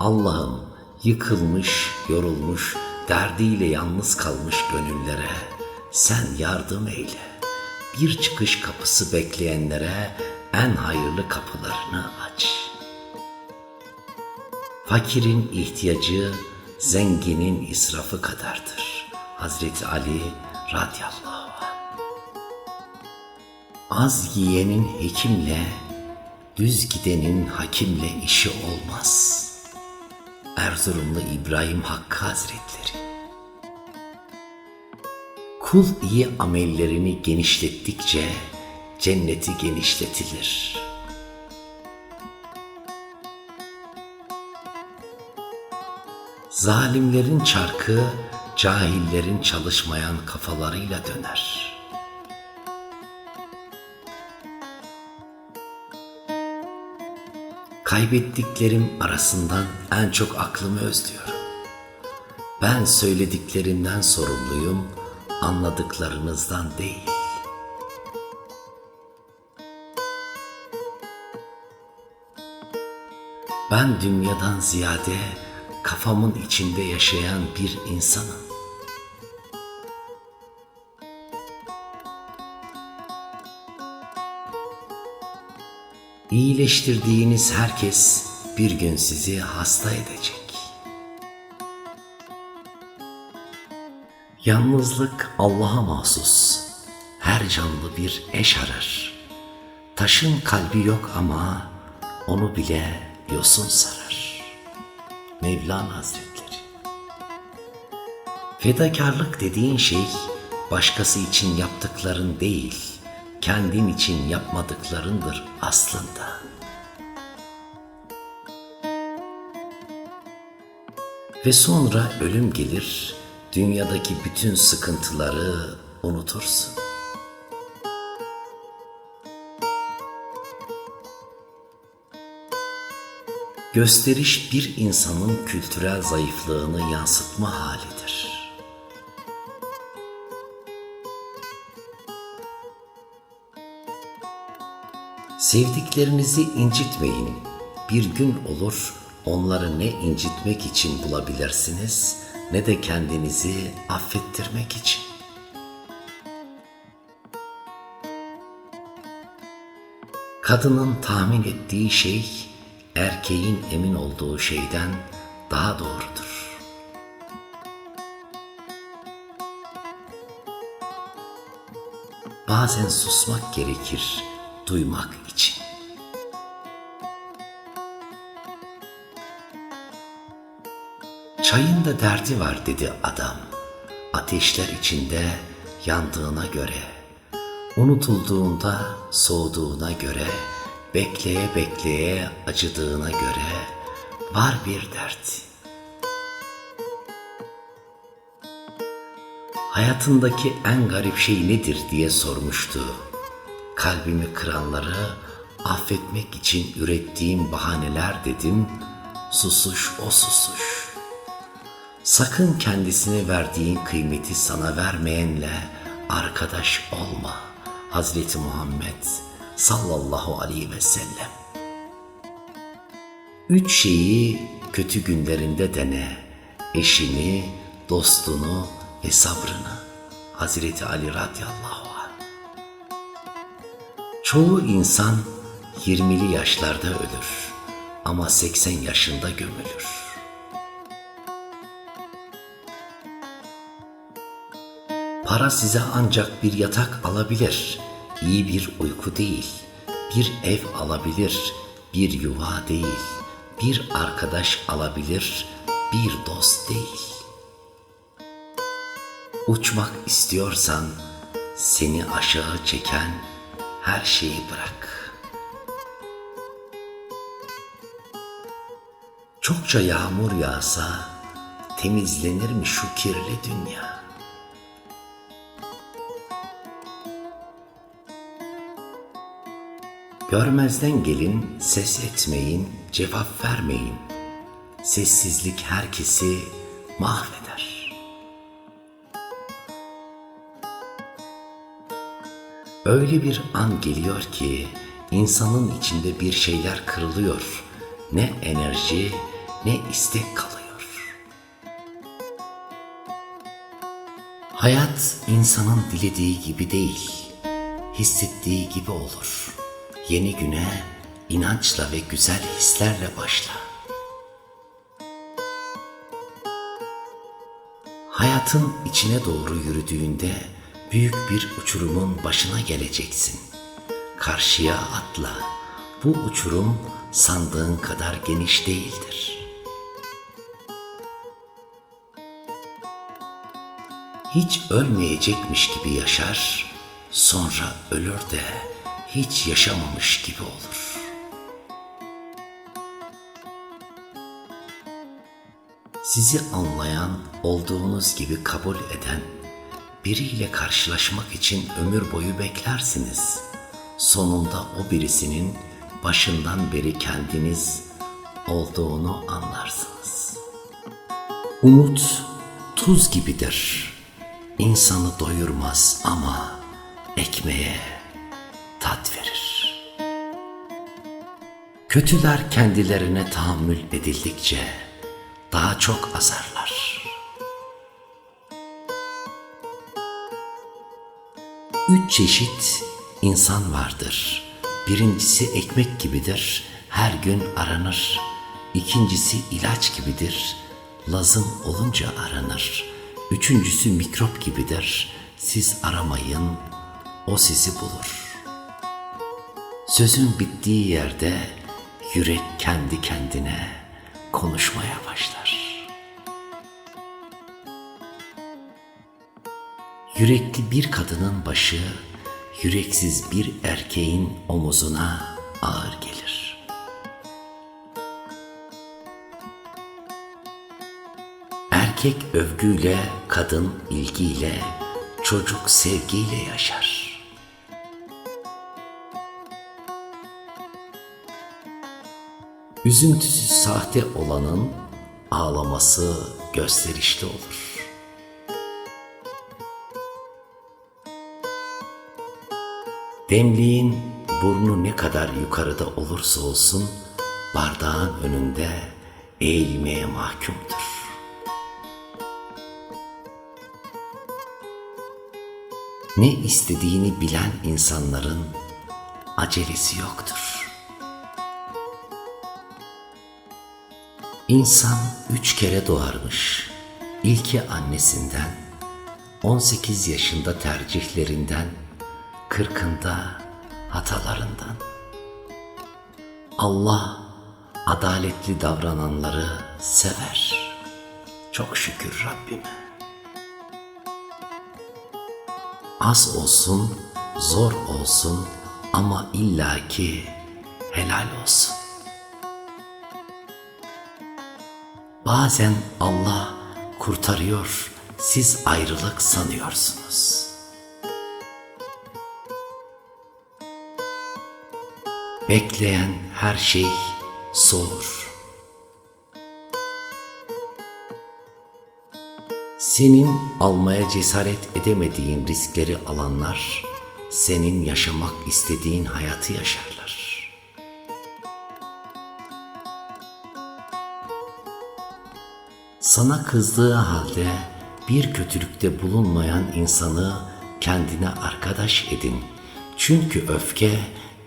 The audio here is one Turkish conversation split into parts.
Allah'ım yıkılmış, yorulmuş, derdiyle yalnız kalmış gönüllere sen yardım eyle. Bir çıkış kapısı bekleyenlere en hayırlı kapılarını aç. Fakirin ihtiyacı zenginin israfı kadardır. Hazreti Ali radıyallahu anh. Az yiyenin hekimle, düz gidenin hakimle işi olmaz. Erzurumlu İbrahim Hakkı Hazretleri. Kul iyi amellerini genişlettikçe cenneti genişletilir. Zalimlerin çarkı cahillerin çalışmayan kafalarıyla döner. Kaybettiklerim arasından en çok aklımı özlüyorum. Ben söylediklerimden sorumluyum, anladıklarınızdan değil. Ben dünyadan ziyade kafamın içinde yaşayan bir insanım. İyileştirdiğiniz herkes bir gün sizi hasta edecek. Yalnızlık Allah'a mahsus. Her canlı bir eş arar. Taşın kalbi yok ama onu bile yosun sarar. Mevlana Hazretleri Fedakarlık dediğin şey başkası için yaptıkların değil, kendin için yapmadıklarındır aslında. Ve sonra ölüm gelir, dünyadaki bütün sıkıntıları unutursun. Gösteriş bir insanın kültürel zayıflığını yansıtma halidir. Sevdiklerinizi incitmeyin. Bir gün olur onları ne incitmek için bulabilirsiniz ne de kendinizi affettirmek için. Kadının tahmin ettiği şey erkeğin emin olduğu şeyden daha doğrudur. Bazen susmak gerekir duymak için. Çayın da derdi var dedi adam. Ateşler içinde yandığına göre, unutulduğunda soğuduğuna göre, bekleye bekleye acıdığına göre var bir dert. Hayatındaki en garip şey nedir diye sormuştu. Kalbimi kıranları affetmek için ürettiğim bahaneler dedim. Susuş o susuş. Sakın kendisine verdiğin kıymeti sana vermeyenle arkadaş olma. Hazreti Muhammed sallallahu aleyhi ve sellem. Üç şeyi kötü günlerinde dene. Eşini, dostunu ve sabrını. Hazreti Ali radıyallahu. Çoğu insan 20'li yaşlarda ölür ama 80 yaşında gömülür. Para size ancak bir yatak alabilir, iyi bir uyku değil, bir ev alabilir, bir yuva değil, bir arkadaş alabilir, bir dost değil. Uçmak istiyorsan seni aşağı çeken her şeyi bırak. Çokça yağmur yağsa temizlenir mi şu kirli dünya? Görmezden gelin, ses etmeyin, cevap vermeyin. Sessizlik herkesi mahveder. Öyle bir an geliyor ki insanın içinde bir şeyler kırılıyor. Ne enerji, ne istek kalıyor. Hayat insanın dilediği gibi değil, hissettiği gibi olur. Yeni güne inançla ve güzel hislerle başla. Hayatın içine doğru yürüdüğünde büyük bir uçurumun başına geleceksin. Karşıya atla. Bu uçurum sandığın kadar geniş değildir. Hiç ölmeyecekmiş gibi yaşar, sonra ölür de hiç yaşamamış gibi olur. Sizi anlayan, olduğunuz gibi kabul eden, biriyle karşılaşmak için ömür boyu beklersiniz. Sonunda o birisinin başından beri kendiniz olduğunu anlarsınız. Umut tuz gibidir. İnsanı doyurmaz ama ekmeğe tat verir. Kötüler kendilerine tahammül edildikçe daha çok azarlar. Üç çeşit insan vardır. Birincisi ekmek gibidir, her gün aranır. İkincisi ilaç gibidir, lazım olunca aranır. Üçüncüsü mikrop gibidir, siz aramayın, o sizi bulur. Sözün bittiği yerde yürek kendi kendine konuşmaya başlar. Yürekli bir kadının başı yüreksiz bir erkeğin omuzuna ağır gelir. Erkek övgüyle, kadın ilgiyle, çocuk sevgiyle yaşar. Üzüntüsü sahte olanın ağlaması gösterişli olur. Demliğin burnu ne kadar yukarıda olursa olsun bardağın önünde eğilmeye mahkumdur. Ne istediğini bilen insanların acelesi yoktur. İnsan üç kere doğarmış. İlki annesinden, 18 yaşında tercihlerinden, kırkında hatalarından. Allah adaletli davrananları sever. Çok şükür Rabbime. Az olsun, zor olsun ama illaki helal olsun. Bazen Allah kurtarıyor, siz ayrılık sanıyorsunuz. Bekleyen her şey soğur. Senin almaya cesaret edemediğin riskleri alanlar, senin yaşamak istediğin hayatı yaşarlar. Sana kızdığı halde bir kötülükte bulunmayan insanı kendine arkadaş edin. Çünkü öfke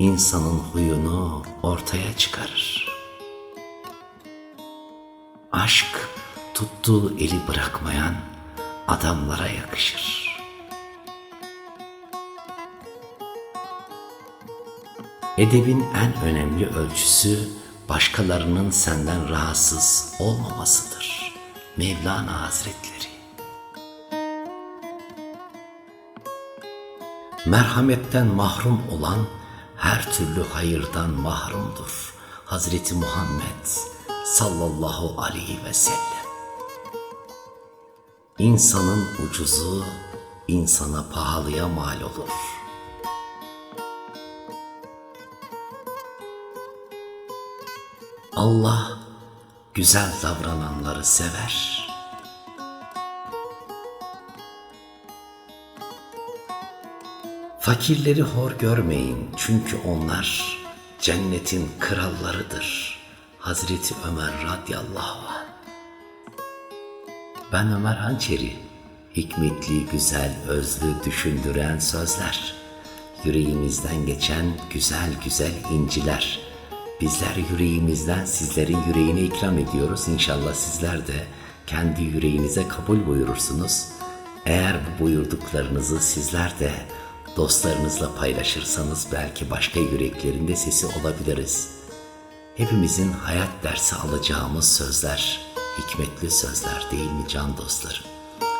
insanın huyunu ortaya çıkarır. Aşk tuttuğu eli bırakmayan adamlara yakışır. Edebin en önemli ölçüsü başkalarının senden rahatsız olmamasıdır. Mevlana Hazretleri. Merhametten mahrum olan her türlü hayırdan mahrumdur. Hazreti Muhammed sallallahu aleyhi ve sellem. İnsanın ucuzu insana pahalıya mal olur. Allah güzel davrananları sever. Fakirleri hor görmeyin çünkü onlar cennetin krallarıdır. Hazreti Ömer radıyallahu anh. Ben Ömer Hançeri. Hikmetli, güzel, özlü, düşündüren sözler. Yüreğimizden geçen güzel güzel inciler. Bizler yüreğimizden sizlerin yüreğine ikram ediyoruz. İnşallah sizler de kendi yüreğinize kabul buyurursunuz. Eğer bu buyurduklarınızı sizler de dostlarınızla paylaşırsanız belki başka yüreklerinde sesi olabiliriz. Hepimizin hayat dersi alacağımız sözler, hikmetli sözler değil mi can dostlarım?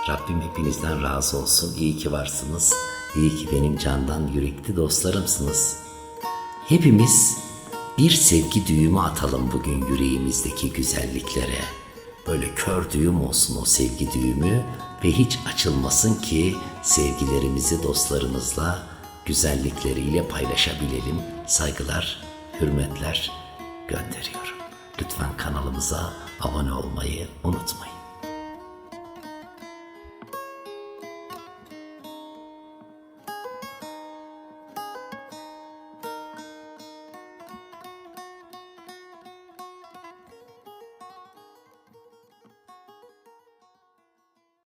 Rabbim hepinizden razı olsun. İyi ki varsınız. İyi ki benim candan yürekli dostlarımsınız. Hepimiz bir sevgi düğümü atalım bugün yüreğimizdeki güzelliklere. Böyle kör düğüm olsun o sevgi düğümü ve hiç açılmasın ki sevgilerimizi dostlarımızla güzellikleriyle paylaşabilelim. Saygılar, hürmetler gönderiyorum. Lütfen kanalımıza abone olmayı unutmayın.